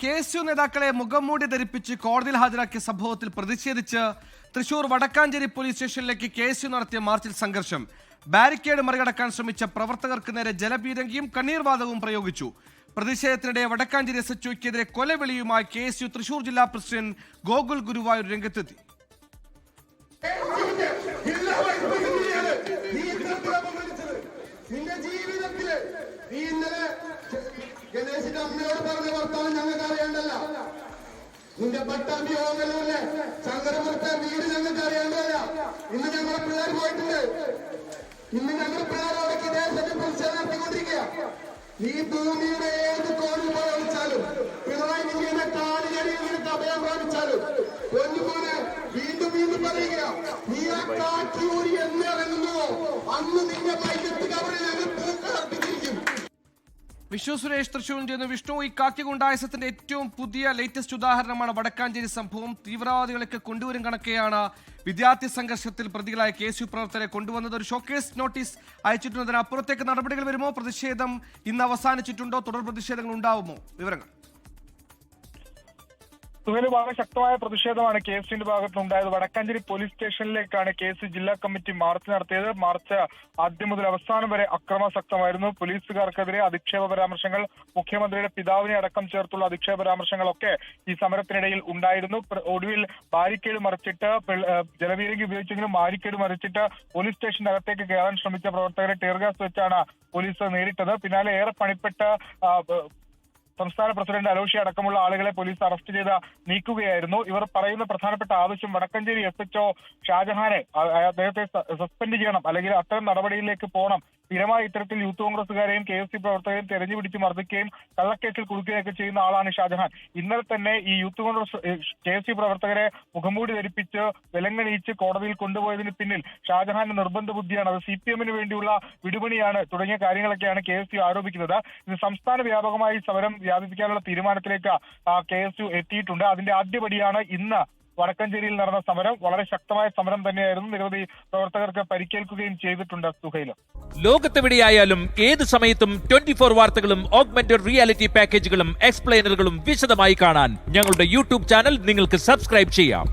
K S U നേതാക്കളെ മുഖംമൂടി ധരിപ്പിച്ച് കോടതിയിൽ ഹാജരാക്കിയ സംഭവത്തിൽ പ്രതിഷേധിച്ച് തൃശൂർ വടക്കാഞ്ചേരി പോലീസ് സ്റ്റേഷനിലേക്ക് കെ യു നടത്തിയ മാർച്ചിൽ സംഘർഷം ബാരിക്കേഡ് മറികടക്കാൻ ശ്രമിച്ച പ്രവർത്തകർക്ക് നേരെ ജലപീരങ്കിയും കണ്ണീർവാതകവും പ്രയോഗിച്ചു പ്രതിഷേധത്തിനിടെ വടക്കാഞ്ചേരി എസ് എച്ച് ഒക്കെതിരെ കൊലവിളിയുമായി കെ എസ് യു തൃശൂർ ജില്ലാ പ്രസിഡന്റ് ഗോകുൽ ഗുരുവായൂർ രംഗത്തെത്തി. നീ ഇന്നലെ ഗണേശിന്റെ അമ്മയോട് പറഞ്ഞ വർത്താനം നിന്റെ പട്ടാമ്പി ഓങ്ങലൂരിലെ ശങ്കരപുരത്തെ വീട് ഞങ്ങൾക്ക് അറിയേണ്ടതല്ല ഇന്ന് ഞങ്ങളെ പിള്ളേർ പോയിട്ടുണ്ട്. ഇന്ന് ഞങ്ങളുടെ പിള്ളേർ അവിടേക്ക് ദേശത്തെ പ്രതിഷേധം നടത്തിക്കൊണ്ടിരിക്കുക ഈ ഭൂമിയുടെ ഏത് കോണിൽ പോയി ഒളിച്ചാലും പിണറായി വിജയനെ കാണികളിൽ നിനക്ക് അഭയം പ്രാപിച്ചാലും പൊന്നുപോലെ വീണ്ടും വീണ്ടും പറയുക നീ ആ കാറ്റൂരി എന്ന് ഇറങ്ങുന്നുവോ അന്ന് നിന്റെ പൈകത്ത് വിഷ്ണു സുരേഷ് തൃശൂരിൽ നിന്ന് വിഷ്ണു ഈ കാക്കി ഗുണ്ടായസത്തിന്റെ ഏറ്റവും പുതിയ ലേറ്റസ്റ്റ് ഉദാഹരണമാണ് വടക്കാഞ്ചേരി സംഭവം. തീവ്രവാദികളൊക്കെ കൊണ്ടുവരും കണക്കെയാണ് വിദ്യാർത്ഥി സംഘർഷത്തിൽ പ്രതികളായ കെ എസ് പ്രവർത്തകരെ കൊണ്ടുവന്നത്. ഒരു ഷോക്കേസ് നോട്ടീസ് അയച്ചിട്ടുണ്ടതിന് അപ്പുറത്തേക്ക് നടപടികൾ വരുമോ? പ്രതിഷേധം ഇന്ന് അവസാനിച്ചിട്ടുണ്ടോ? തുടർ പ്രതിഷേധങ്ങൾ ഉണ്ടാവുമോ? വിവരങ്ങൾ. സുഹേൽ വളരെ ശക്തമായ പ്രതിഷേധമാണ് കെ എസ് യുവിന്റെ ഭാഗത്തുണ്ടായത് വടക്കാഞ്ചേരി പോലീസ് സ്റ്റേഷനിലേക്കാണ് കെ എസ് ജില്ലാ കമ്മിറ്റി മാർച്ച് നടത്തിയത്. മാർച്ച് ആദ്യം മുതൽ അവസാനം വരെ അക്രമാസക്തമായിരുന്നു പോലീസുകാർക്കെതിരെ അധിക്ഷേപ പരാമർശങ്ങൾ മുഖ്യമന്ത്രിയുടെ പിതാവിനെ അടക്കം ചേർത്തുള്ള അധിക്ഷേപ പരാമർശങ്ങളൊക്കെ ഈ സമരത്തിനിടയിൽ ഉണ്ടായിരുന്നു. ഒടുവിൽ ബാരിക്കേഡ് മറിച്ചിട്ട് ജലവീരങ്കി ഉപയോഗിച്ചെങ്കിലും ബാരിക്കേഡ് മറിച്ചിട്ട് പോലീസ് സ്റ്റേഷന്റെ അകത്തേക്ക് കയറാൻ ശ്രമിച്ച പ്രവർത്തകരെ ടീർഗാസ് വെച്ചാണ് പോലീസ് നേരിട്ടത്. പിന്നാലെ ഏറെ പണിപ്പെട്ട് സംസ്ഥാന പ്രസിഡന്റ് അലോഷി അടക്കമുള്ള ആളുകളെ പോലീസ് അറസ്റ്റ് ചെയ്ത് നീക്കുകയായിരുന്നു. ഇവർ പറയുന്ന പ്രധാനപ്പെട്ട ആവശ്യം വടക്കഞ്ചേരി എസ് എച്ച്ഒ ഷാജഹാനെ അദ്ദേഹത്തെ സസ്പെൻഡ് ചെയ്യണം അല്ലെങ്കിൽ അത്തരം നടപടിയിലേക്ക് പോകണം സ്ഥിരമായി ഇത്തരത്തിൽ യൂത്ത് കോൺഗ്രസുകാരെയും കെ എസ് സി പ്രവർത്തകരെയും തെരഞ്ഞു പിടിച്ച് മർദ്ദിക്കുകയും കള്ളക്കേസിൽ കുടുക്കുകയൊക്കെ ചെയ്യുന്ന ആളാണ് ഷാജഹാൻ. ഇന്നലെ തന്നെ ഈ youth congress K S C പ്രവർത്തകരെ മുഖംമൂടി ധരിപ്പിച്ച് വിലങ്ങണിയിച്ച് കോടതിയിൽ കൊണ്ടുപോയതിന് പിന്നിൽ ഷാജഹാന്റെ നിർബന്ധ ബുദ്ധിയാണ്. അത് സി പി എമ്മിന് വേണ്ടിയുള്ള വിടുപണിയാണ് തുടങ്ങിയ കാര്യങ്ങളൊക്കെയാണ് കെ എസ് യു ആരോപിക്കുന്നത്. ഇത് സംസ്ഥാന വ്യാപകമായി സമരം വ്യാപിപ്പിക്കാനുള്ള തീരുമാനത്തിലേക്ക് കെ എസ് യു എത്തിയിട്ടുണ്ട്. അതിന്റെ ആദ്യപടിയാണ് ഇന്ന് വടക്കഞ്ചേരിയിൽ നടന്ന സമരം വളരെ ശക്തമായ സമരം തന്നെയായിരുന്നു. നിരവധി പ്രവർത്തകർക്ക് പരിക്കേൽക്കുകയും ചെയ്തിട്ടുണ്ട് സുഹൈല. ലോകത്തെവിടെയായാലും ഏത് സമയത്തും ട്വന്റി ഫോർ വാർത്തകളും ഓഗ്മെന്റഡ് റിയാലിറ്റി പാക്കേജുകളും എക്സ്പ്ലെയിനറുകളും വിശദമായി കാണാൻ ഞങ്ങളുടെ യൂട്യൂബ് ചാനൽ നിങ്ങൾക്ക് സബ്സ്ക്രൈബ് ചെയ്യാം.